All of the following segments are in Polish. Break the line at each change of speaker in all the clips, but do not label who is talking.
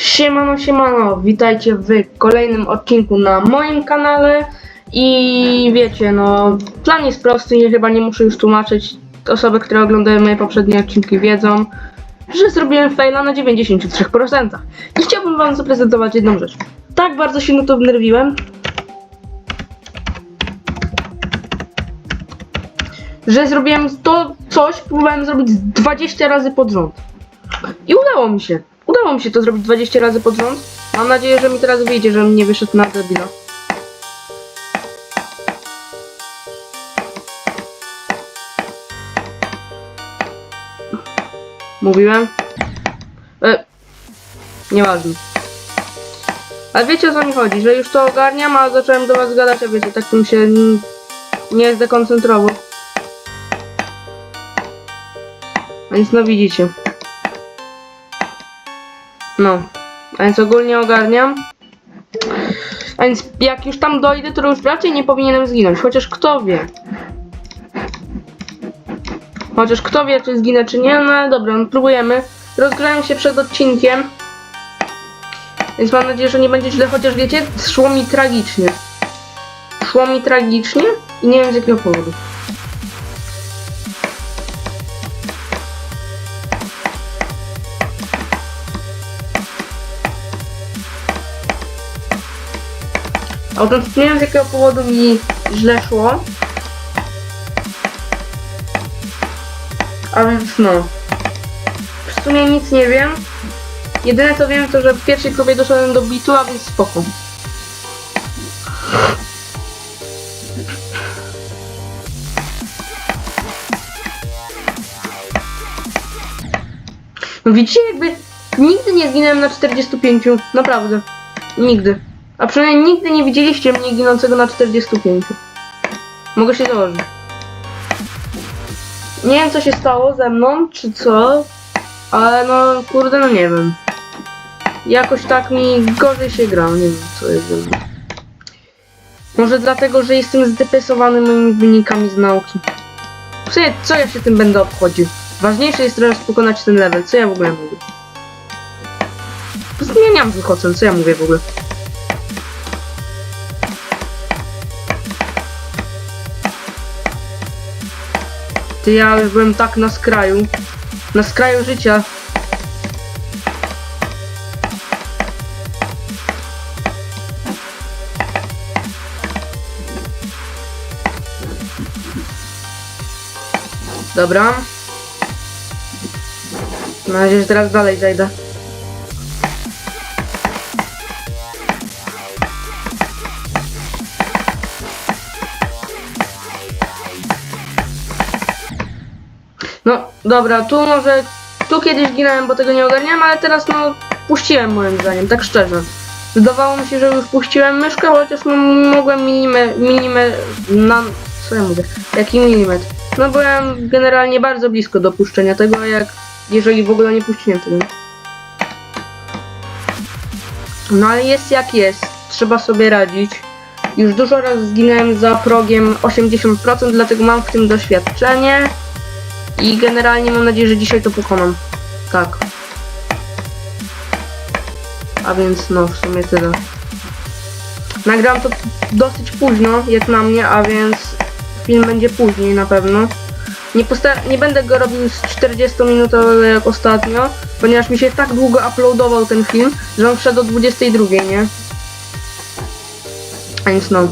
Siemano, siemano, witajcie w kolejnym odcinku na moim kanale i wiecie, no plan jest prosty i chyba nie muszę już tłumaczyć. Osoby, które oglądają moje poprzednie odcinki wiedzą, że zrobiłem faila na 93%. I chciałbym wam zaprezentować jedną rzecz. Tak bardzo się na to wnerwiłem, że zrobiłem to coś, próbowałem zrobić z 20 razy pod rząd. I udało mi się. Udało mi się to zrobić 20 razy pod rząd. Mam nadzieję, że mi teraz wyjdzie, że nie wyszedł na debila. Mówiłem? E, nieważne. Ale wiecie o co mi chodzi, że już to ogarniam, a zacząłem do was gadać, a wiecie, tak bym się nie zdekoncentrował. Więc no widzicie. No, a więc ogólnie ogarniam. A więc jak już tam dojdę, to już raczej nie powinienem zginąć. Chociaż kto wie. Chociaż kto wie, czy zginę, czy nie. No ale dobra, no próbujemy. Rozgrałem się przed odcinkiem. Więc mam nadzieję, że nie będzie źle. Chociaż wiecie, szło mi tragicznie. Szło mi tragicznie i nie wiem z jakiego powodu. Otóż nie wiem z jakiego powodu mi źle szło. A więc no. W sumie nic nie wiem. Jedyne co wiem to, że w pierwszej próbie doszedłem do bitu, a więc spoko. No widzicie jakby nigdy nie zginąłem na 45. Naprawdę. Nigdy. A przynajmniej nigdy nie widzieliście mnie ginącego na 45. Mogę się założyć. Nie wiem co się stało ze mną, czy co, ale no kurde, no nie wiem. Jakoś tak mi gorzej się gra, nie wiem co jest ze mną. Może dlatego, że jestem zdepresowany moimi wynikami z nauki. W sumie, co ja się tym będę obchodził? Ważniejsze jest teraz pokonać ten level, co ja w ogóle mówię? Złych ocen, co ja mówię w ogóle? Ty ja już byłem tak na skraju. Na skraju życia. Dobra. Nadzieję, że teraz dalej zajdę. Dobra, tu może... Tu kiedyś ginąłem, bo tego nie ogarniałem, ale teraz no... Puściłem moim zdaniem, tak szczerze. Wydawało mi się, że już puściłem myszkę, chociaż no, mogłem milimetr... milimetr... na... co ja mówię? Jaki milimetr? No byłem generalnie bardzo blisko do puszczenia tego, jak... Jeżeli w ogóle nie puściłem tego. No ale jest jak jest. Trzeba sobie radzić. Już dużo razy zginąłem za progiem 80%, dlatego mam w tym doświadczenie. I generalnie mam nadzieję, że dzisiaj to pokonam. Tak. A więc no, w sumie tyle. Nagram to dosyć późno, jak na mnie, a więc film będzie później na pewno. Nie, nie będę go robił z 40 minutowy jak ostatnio, ponieważ mi się tak długo uploadował ten film, że on wszedł o 22, nie? A więc no.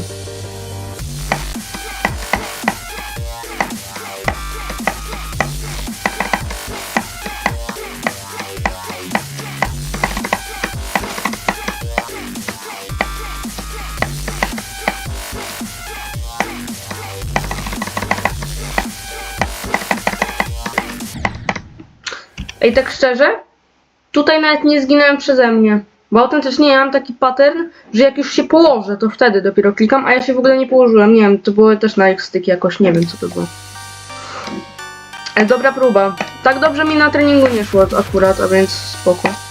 Ej, tak szczerze, tutaj nawet nie zginąłem przeze mnie. Bo autentycznie ja mam taki pattern, że jak już się położę, to wtedy dopiero klikam, a ja się w ogóle nie położyłem. Nie wiem, to było też na X-Stick jakoś, nie wiem co to było. Ale dobra próba. Tak dobrze mi na treningu nie szło akurat, a więc spoko.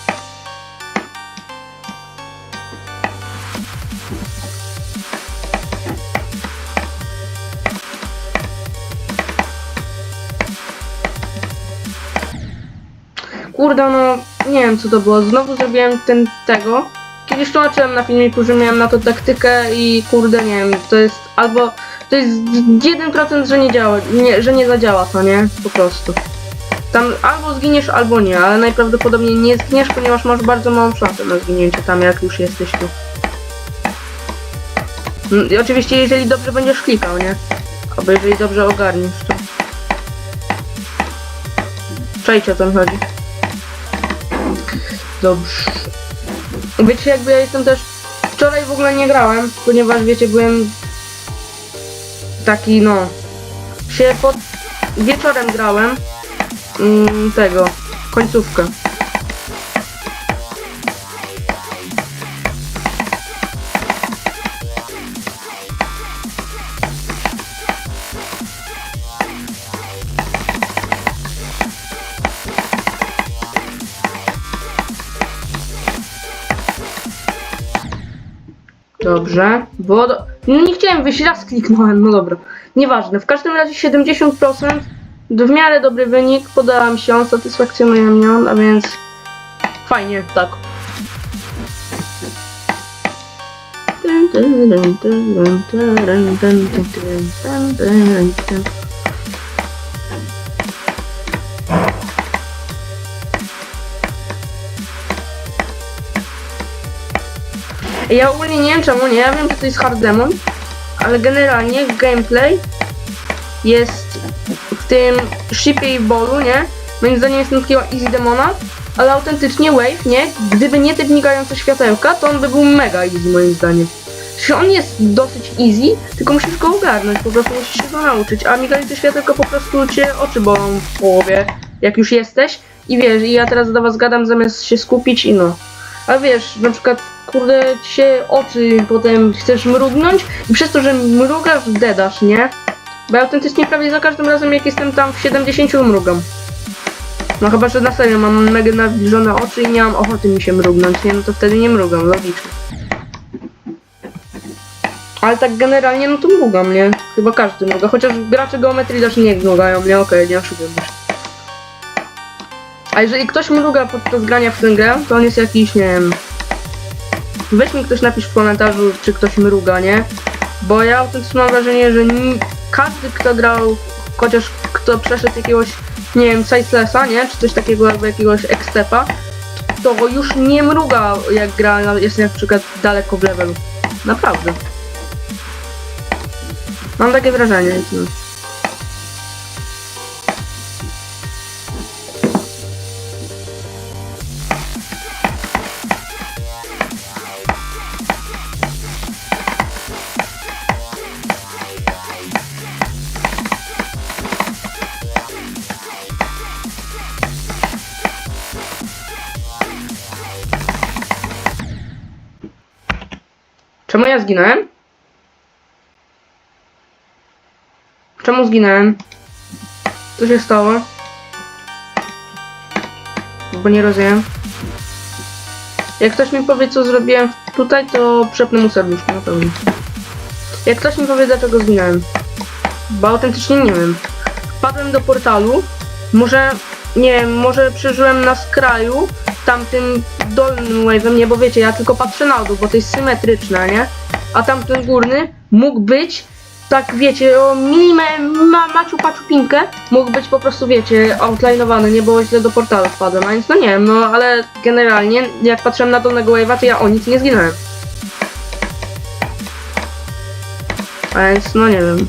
Kurde, no nie wiem co to było, znowu zrobiłem ten tego. Kiedyś tłumaczyłem na filmiku, że miałem na to taktykę i kurde nie wiem, to jest albo to jest 1% że nie działa, nie, że nie zadziała to, nie? Po prostu. Tam albo zginiesz, albo nie, ale najprawdopodobniej nie zginiesz, ponieważ masz bardzo małą szansę na zginięcie tam, jak już jesteś tu. Mm, I oczywiście, jeżeli dobrze będziesz klikał, nie? Albo jeżeli dobrze ogarniesz to. Czajcie o co chodzi. Dobrze. Wiecie, jakby ja jestem też... Wczoraj w ogóle nie grałem, ponieważ wiecie, byłem taki, no... Się pod... Wieczorem grałem mm, tego, końcówkę. Dobrze, bo do... no nie chciałem wyjść, raz kliknąłem, no dobra. Nieważne, w każdym razie 70% w miarę dobry wynik, podałam się, satysfakcjonuje mnie, a więc fajnie, tak. Ja ogólnie nie wiem czemu, nie, ja wiem, że to jest hard demon, ale generalnie gameplay jest w tym shipie i bolu, nie? Moim zdaniem jest takiego easy demona, ale autentycznie wave, nie? Gdyby nie te migające światełka, to on by był mega easy moim zdaniem. Że on jest dosyć easy, tylko musisz go ogarnąć, po prostu musisz się go nauczyć, a migające światełka po prostu cię oczy bolą w połowie, jak już jesteś i wiesz, i ja teraz do was gadam zamiast się skupić i no. A wiesz, na przykład, kurde, ci się oczy potem chcesz mrugnąć i przez to, że mrugasz, dedasz, nie? Bo ja autentycznie prawie za każdym razem jak jestem tam w 70 mrugam. No chyba, że na serio mam mega nawilżone oczy i nie mam ochoty mi się mrugnąć, nie? No to wtedy nie mrugam, logicznie. Ale tak generalnie no to mrugam, nie? Chyba każdy mruga, chociaż gracze geometrii też nie mrugają, nie? Okej, nie oszukuję się. A jeżeli ktoś mruga podczas grania w tę grę, to on jest jakiś, nie wiem... Weź mi ktoś napisz w komentarzu, czy ktoś mruga, nie? Bo ja autentycznie mam wrażenie, że każdy, kto grał, chociaż kto przeszedł jakiegoś, nie wiem, Sicelessa, nie? Czy coś takiego, albo jakiegoś Extepa, to już nie mruga, jak gra, jest na przykład daleko w levelu. Naprawdę. Mam takie wrażenie. Czemu ja zginąłem? Czemu zginąłem? Co się stało? Bo nie rozumiem. Jak ktoś mi powie, co zrobiłem tutaj, to przepnę mu serduszko, na pewno. Jak ktoś mi powie, dlaczego zginąłem. Bo autentycznie nie wiem. Wpadłem do portalu. Może, nie wiem, może przeżyłem na skraju, tamtym dolnym wave'em, nie, bo wiecie, ja tylko patrzę na dół, bo to jest symetryczne, nie? A tamten górny mógł być, tak wiecie, o minimę, ma, maciu paczu pinkę, mógł być po prostu, wiecie, outline'owany, nie było źle do portalu wpadłem, a więc no nie wiem, no ale generalnie, jak patrzyłem na dolnego wave'a, to ja o nic nie zginąłem. A więc no nie wiem.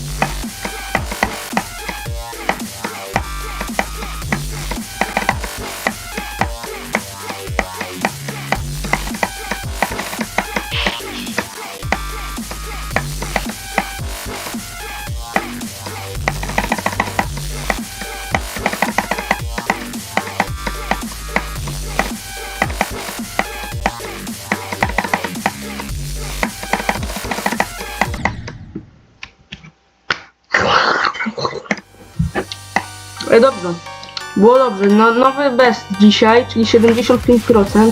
dobrze. Było dobrze. No, nowy best dzisiaj, czyli 75%.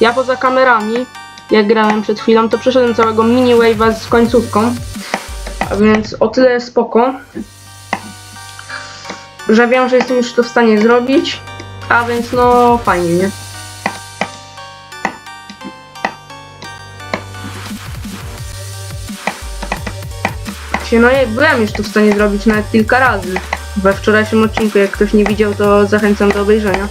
Ja poza kamerami, jak grałem przed chwilą, to przeszedłem całego mini wave'a z końcówką. A więc o tyle spoko. Że wiem, że jestem już to w stanie zrobić. A więc no fajnie, nie? No byłem już to w stanie zrobić nawet kilka razy. We wczorajszym odcinku, jak ktoś nie widział, to zachęcam do obejrzenia.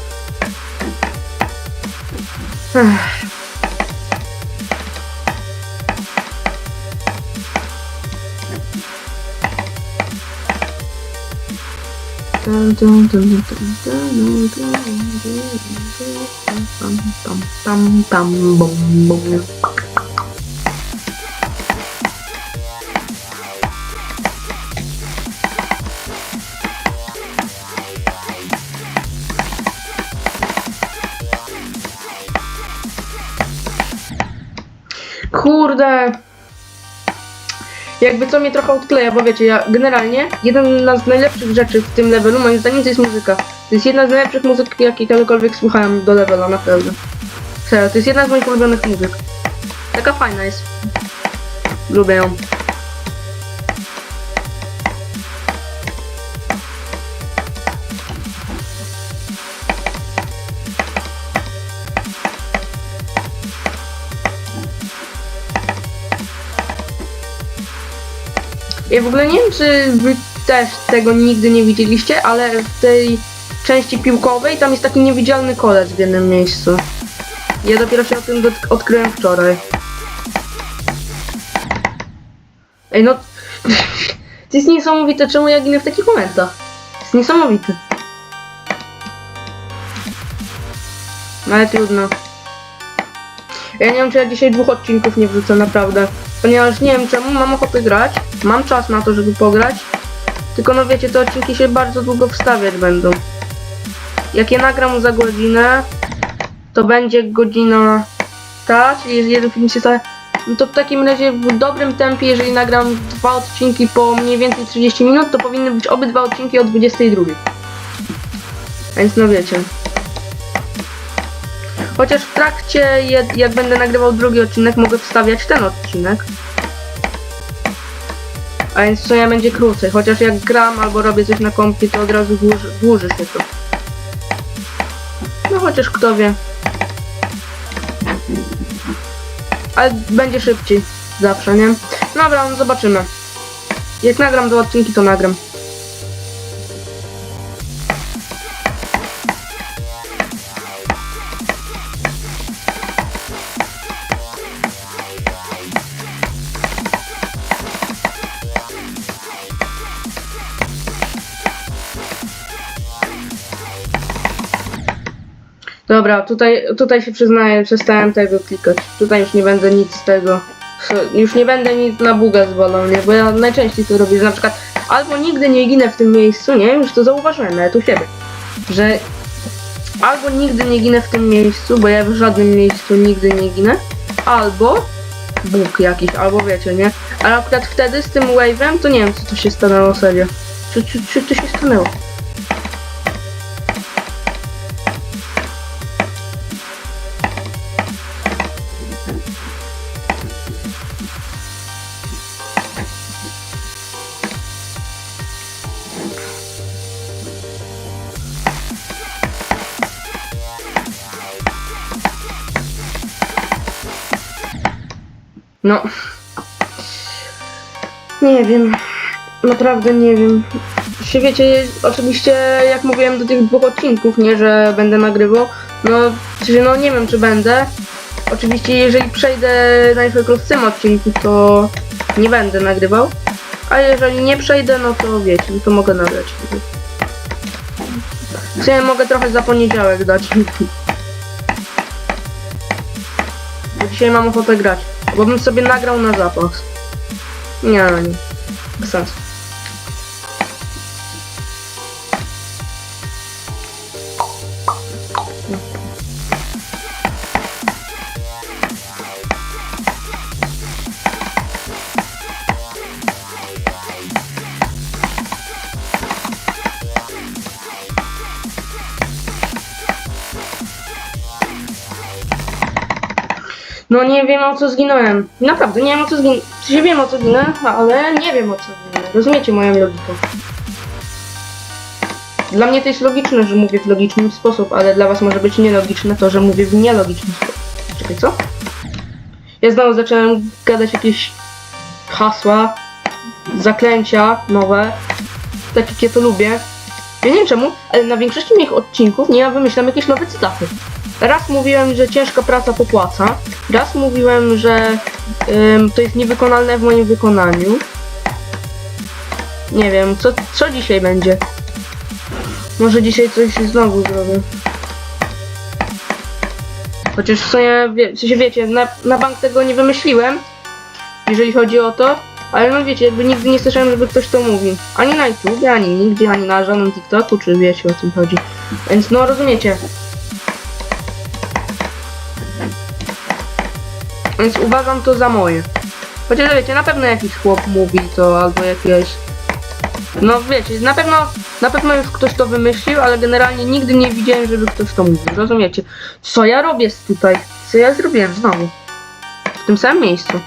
Kurde. Jakby co mnie trochę odkleja, bo wiecie, ja generalnie jedna z najlepszych rzeczy w tym levelu, moim zdaniem, to jest muzyka. To jest jedna z najlepszych muzyk, jakie kiedykolwiek słuchałem do levela, naprawdę. Serio, to jest jedna z moich ulubionych muzyk. Taka fajna jest. Lubię ją. Ja w ogóle nie wiem, czy wy też tego nigdy nie widzieliście, ale w tej części piłkowej tam jest taki niewidzialny kolec w jednym miejscu. Ja dopiero się o tym odkryłem wczoraj. Ej no... To jest niesamowite, czemu ja ginę w takich momentach. To jest niesamowite. No ale trudno. Ja nie wiem, czy ja dzisiaj dwóch odcinków nie wrzucę, naprawdę. Ponieważ nie wiem czemu, mam ochotę grać. Mam czas na to, żeby pograć. Tylko no wiecie, te odcinki się bardzo długo wstawiać będą. Jak je nagram za godzinę, to będzie godzina ta, czyli jeżeli jeden film się stanie, no to w takim razie w dobrym tempie, jeżeli nagram dwa odcinki po mniej więcej 30 minut, to powinny być obydwa odcinki o 22. Więc no wiecie. Chociaż w trakcie, jak będę nagrywał drugi odcinek, mogę wstawiać ten odcinek. A więc w sumie będzie krócej. Chociaż jak gram albo robię coś na kompie, to od razu dłuży, dłuży się to. No chociaż kto wie. Ale będzie szybciej. Zawsze, nie? Dobra, no zobaczymy. Jak nagram dwa odcinki, to nagram. Dobra, tutaj, tutaj się przyznaję, przestałem tego klikać. Tutaj już nie będę nic z tego. Już nie będę nic na buga zwalał, nie? Bo ja najczęściej to robię, że na przykład albo nigdy nie ginę w tym miejscu, nie? Już to zauważyłem nawet u siebie. Że albo nigdy nie ginę w tym miejscu, bo ja w żadnym miejscu nigdy nie ginę, albo bóg jakiś, albo wiecie, nie? Ale akurat wtedy z tym wave'em to nie wiem co tu się stanęło serio. Czy, czy, czy to się stanęło? No. Nie wiem. Naprawdę nie wiem. Się wiecie, oczywiście jak mówiłem do tych dwóch odcinków, nie, że będę nagrywał, no, czy no nie wiem czy będę. Oczywiście jeżeli przejdę na przykład w odcinku, to nie będę nagrywał. A jeżeli nie przejdę, no to wiecie, to mogę nagrać. W sumie mogę trochę za poniedziałek dać. Bo dzisiaj mam ochotę grać. Bo bym sobie nagrał na zapas. Nie, no nie. Bez sensu. No nie wiem o co zginąłem. Naprawdę nie wiem o co zginąłem. Sensie wiem o co ginę, ale nie wiem o co ginę. Rozumiecie moją logikę? Dla mnie to jest logiczne, że mówię w logiczny sposób, ale dla was może być nielogiczne to, że mówię w nielogiczny sposób. Czekaj, co? Ja znowu zacząłem gadać jakieś hasła, zaklęcia nowe, tak jak ja to lubię. Ja nie wiem czemu, ale na większości moich odcinków nie ja wymyślam jakieś nowe cytaty. Raz mówiłem, że ciężka praca popłaca, raz mówiłem, że to jest niewykonalne w moim wykonaniu. Nie wiem, co, co dzisiaj będzie? Może dzisiaj coś znowu zrobię. Chociaż w sumie, wie, w wiecie, na, na bank tego nie wymyśliłem, jeżeli chodzi o to, ale no wiecie, jakby nigdy nie słyszałem, żeby ktoś to mówił. Ani na YouTube, ani nigdzie, ani na żadnym TikToku, czy wiecie o czym chodzi. Więc no rozumiecie. Więc uważam to za moje. Chociaż wiecie, na pewno jakiś chłop mówi to, albo jakieś... No wiecie, na pewno, na pewno już ktoś to wymyślił, ale generalnie nigdy nie widziałem, żeby ktoś to mówił. Rozumiecie? Co ja robię tutaj? Co ja zrobiłem znowu? W tym samym miejscu.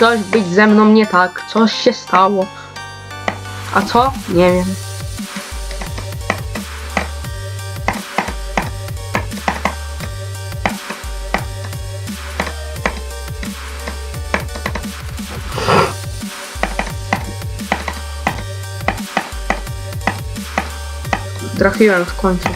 Coś być ze mną nie tak, coś się stało. A co? Nie wiem. Trafiłem w końcu.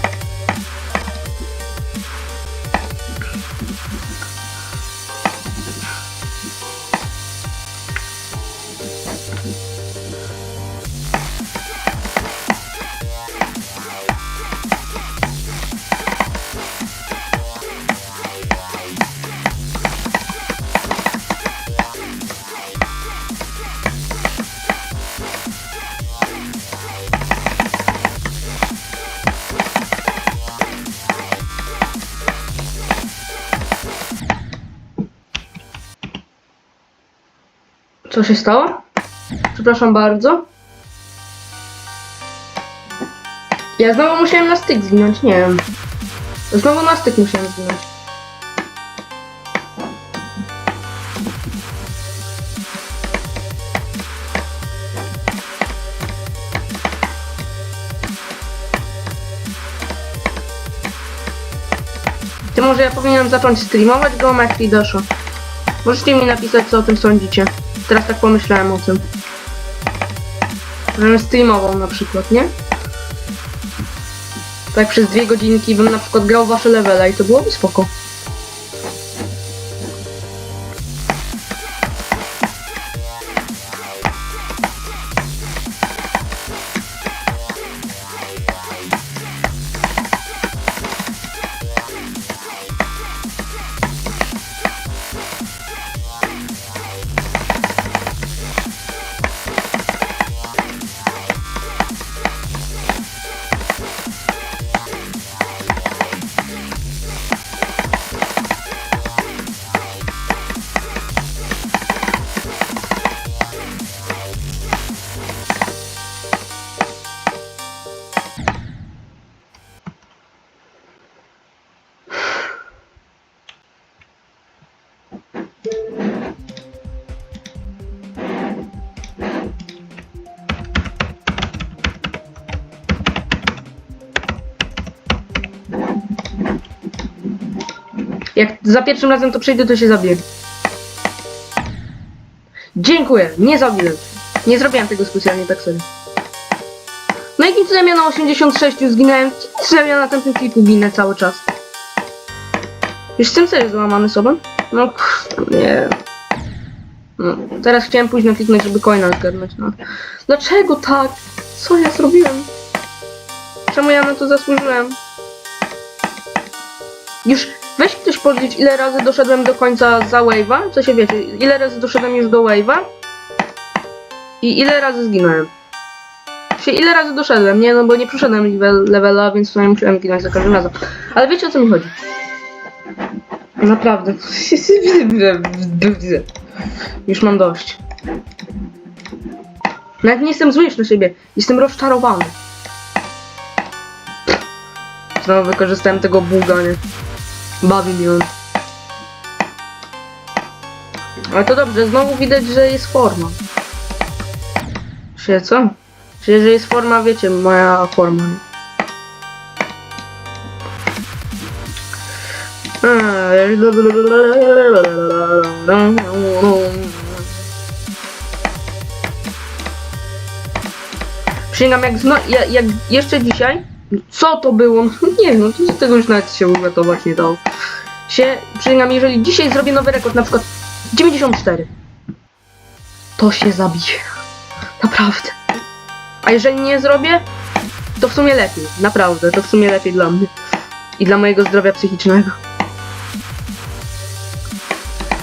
Co się stało? Przepraszam bardzo. Ja znowu musiałem na styk zginąć, nie wiem. Znowu na styk musiałem zginąć. Ty może ja powinienem zacząć streamować geometrii doszło. Możecie mi napisać co o tym sądzicie. Teraz tak pomyślałem o tym. Żebym streamował na przykład, nie? Tak przez dwie godzinki bym na przykład grał wasze levele i to byłoby spoko. Jak za pierwszym razem to przejdę, to się zabiję. Dziękuję, nie zabiłem. Nie zrobiłem tego specjalnie, tak sobie. No i cudem ja na 86 zginąłem, cudem ja na tamtym kliku ginę cały czas. Jestem serio załamany sobą? No kurde, nie. No, teraz chciałem pójść na kliknąć, żeby coina zgarnąć, no. Dlaczego tak? Co ja zrobiłem? Czemu ja na to zasłużyłem? Już weź ktoś policzyć, ile razy doszedłem do końca za wave'a, co się wiecie, ile razy doszedłem już do wave'a i ile razy zginąłem. Się ile razy doszedłem, nie? No bo nie przeszedłem level, levela, więc sumie musiałem ginąć za każdym razem. Ale wiecie o co mi chodzi? Naprawdę. Już mam dość. Nawet nie jestem zły na siebie. Jestem rozczarowany. Znowu wykorzystałem tego buga, nie? Bawi on. Ale to dobrze, znowu widać, że jest forma. Czy co? Czy że jest forma, wiecie, moja forma. nie? Przysięgam, jak, zno, jak, jak jeszcze dzisiaj, co to było? Nie wiem, no z tego już nawet się uratować nie dało. Się, przysięgam, jeżeli dzisiaj zrobię nowy rekord, na przykład 94, to się zabiję. Naprawdę. A jeżeli nie zrobię, to w sumie lepiej. Naprawdę, to w sumie lepiej dla mnie. I dla mojego zdrowia psychicznego.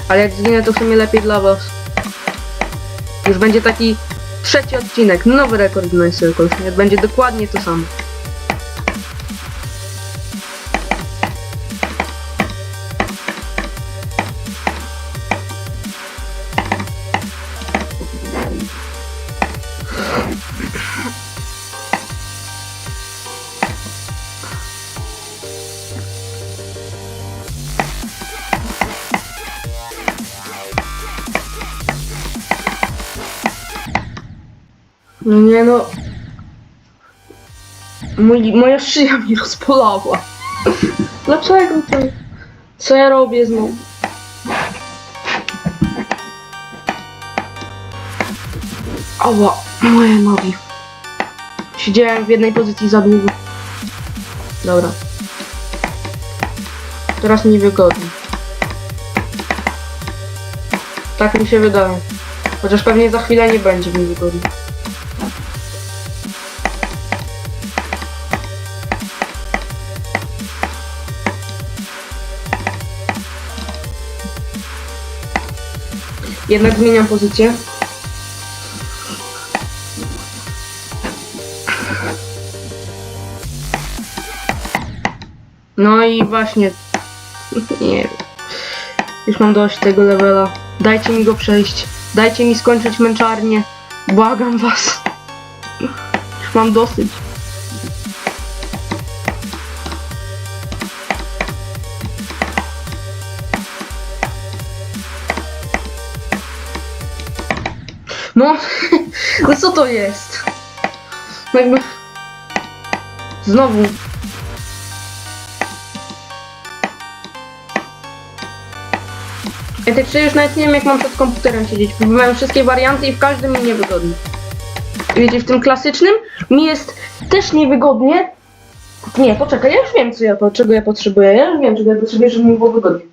Ale jak zginę, to w sumie lepiej dla was. Już będzie taki trzeci odcinek, nowy rekord Circles, nie? Będzie dokładnie to samo. No nie no. Mój, moja szyja mi rozpolała. Dlaczego to? Co ja robię znowu? Ała, moje nogi. Siedziałem w jednej pozycji za długo. Dobra. Teraz mi wygodnie. Tak mi się wydaje. Chociaż pewnie za chwilę nie będzie mi wygodnie. Jednak zmieniam pozycję. No i właśnie. Nie wiem. Już mam dość tego levela. Dajcie mi go przejść. Dajcie mi skończyć męczarnię. Błagam was. Już mam dosyć. No, no co to jest? No jakby... Znowu. Ja tak przecież nawet nie wiem jak mam przed komputerem siedzieć. Próbowałem wszystkie warianty i w każdym mi niewygodnie. Wiecie, w tym klasycznym mi jest też niewygodnie. Nie, poczekaj, ja już wiem co ja, czego ja potrzebuję. Ja już wiem czego ja potrzebuję, żeby mi było wygodnie.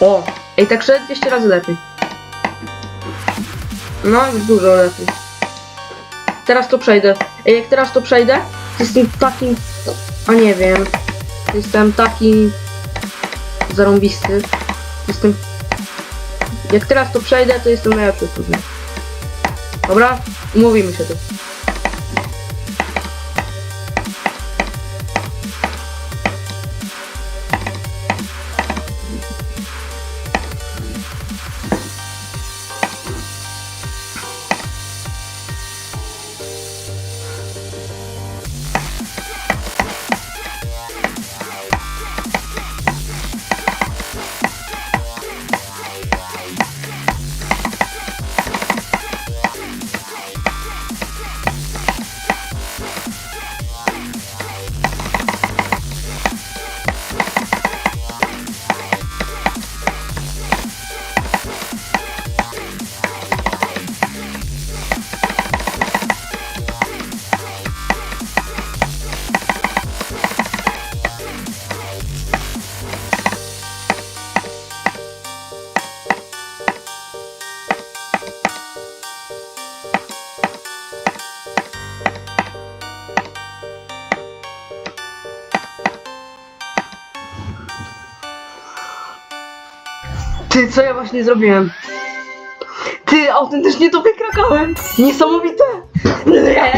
O, ej, tak szedł 200 razy lepiej. No, dużo lepiej. Teraz to przejdę. Ej, jak teraz to przejdę, to jestem takim... A nie wiem. Jestem taki... Zarąbisty. Jestem... Jak teraz to przejdę, to jestem najlepszy tutaj. Dobra? Umówimy się tu. Ty, co ja właśnie zrobiłem? Ty, autentycznie to wykrakałem! Niesamowite! Nie,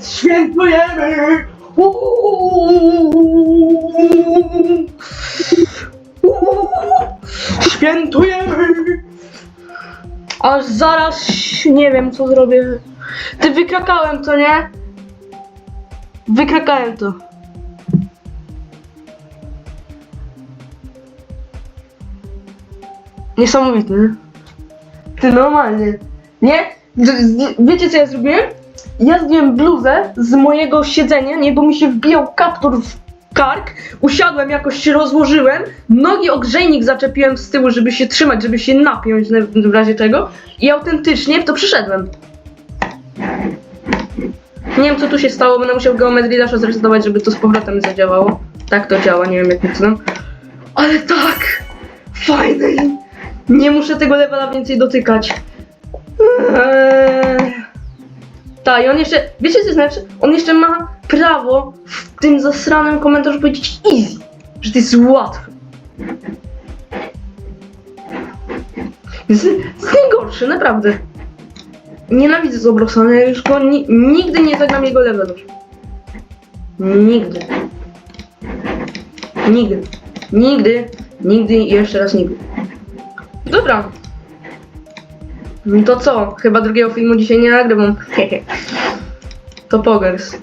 świętujemy! Świętujemy! Aż zaraz nie wiem co zrobię. Ty wykrakałem to, nie? Wykrakałem to. Niesamowite, nie? Ty normalnie. Nie? Wiecie co ja zrobiłem? Ja zdjąłem bluzę z mojego siedzenia, nie, bo mi się wbijał kaptur w kark, usiadłem, jakoś się rozłożyłem, nogi o grzejnik zaczepiłem z tyłu, żeby się trzymać, żeby się napiąć na- w razie czego i autentycznie w to przyszedłem. Nie wiem co tu się stało, będę musiał geometrii Dasha zresetować, żeby to z powrotem zadziałało. Tak to działa, nie wiem jak cudem. Ale tak! Fajne! Nie muszę tego levela więcej dotykać. Eee. Tak, i on jeszcze, wiecie co znaczy? On jeszcze ma prawo w tym zasranym komentarzu powiedzieć easy, że to jest łatwe. Jest, jest najgorszy, naprawdę. Nienawidzę Zobrosana, ja już go ni nigdy nie zagram jego levelów. Nigdy. Nigdy. Nigdy. Nigdy i jeszcze raz nigdy. Dobra. To co? Chyba drugiego filmu dzisiaj nie nagrywam. to pogers.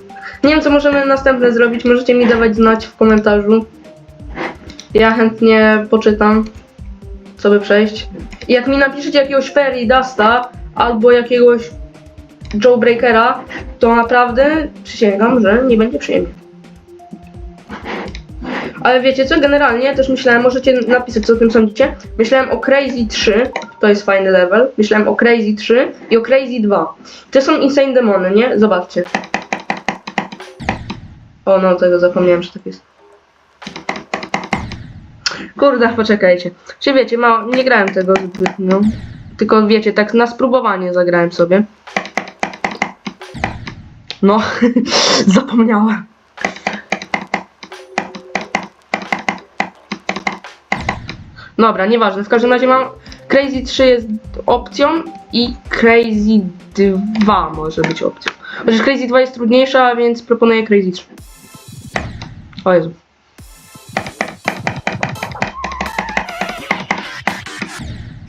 Nie wiem co możemy następne zrobić, możecie mi dawać znać w komentarzu. Ja chętnie poczytam, co by przejść. I jak mi napiszecie jakiegoś Fairy Dusta albo jakiegoś Joe Breakera, to naprawdę przysięgam, że nie będzie przyjemnie. Ale wiecie co, generalnie też myślałem, możecie napisać co o tym sądzicie. Myślałem o Crazy 3, to jest fajny level. Myślałem o Crazy 3 i o Crazy 2. To są Insane Demony, nie? Zobaczcie. O no, tego zapomniałem, że tak jest. Kurde, poczekajcie. Czy wiecie, mało, nie grałem tego zbytnio. Tylko wiecie, tak na spróbowanie zagrałem sobie. No, zapomniałem. Dobra, nieważne. W każdym razie mam. Crazy 3 jest opcją i Crazy 2 może być opcją. Chociaż Crazy 2 jest trudniejsza, więc proponuję Crazy 3. O Jezu.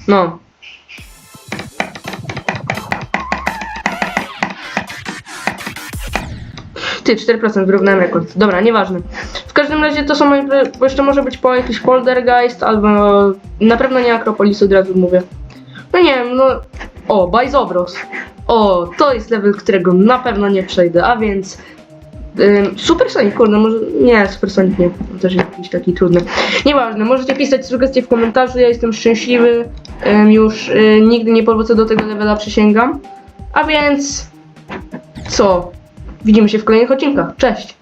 No. Ty, 4% wyrównałem rekord. Dobra, nieważne. W każdym razie to są moje, bo jeszcze może być po jakiś Poltergeist, albo na pewno nie Akropolis, od razu mówię. No nie wiem, no... O, Bajzobros. O, to jest level, którego na pewno nie przejdę, a więc... Super Sonic, kurde, może... Nie, Super Sonic nie, on też jest jakiś taki trudny. Nieważne, możecie pisać sugestie w komentarzu, ja jestem szczęśliwy, już y, nigdy nie powrócę do tego levela, przysięgam. A więc... Co? Widzimy się w kolejnych odcinkach. Cześć!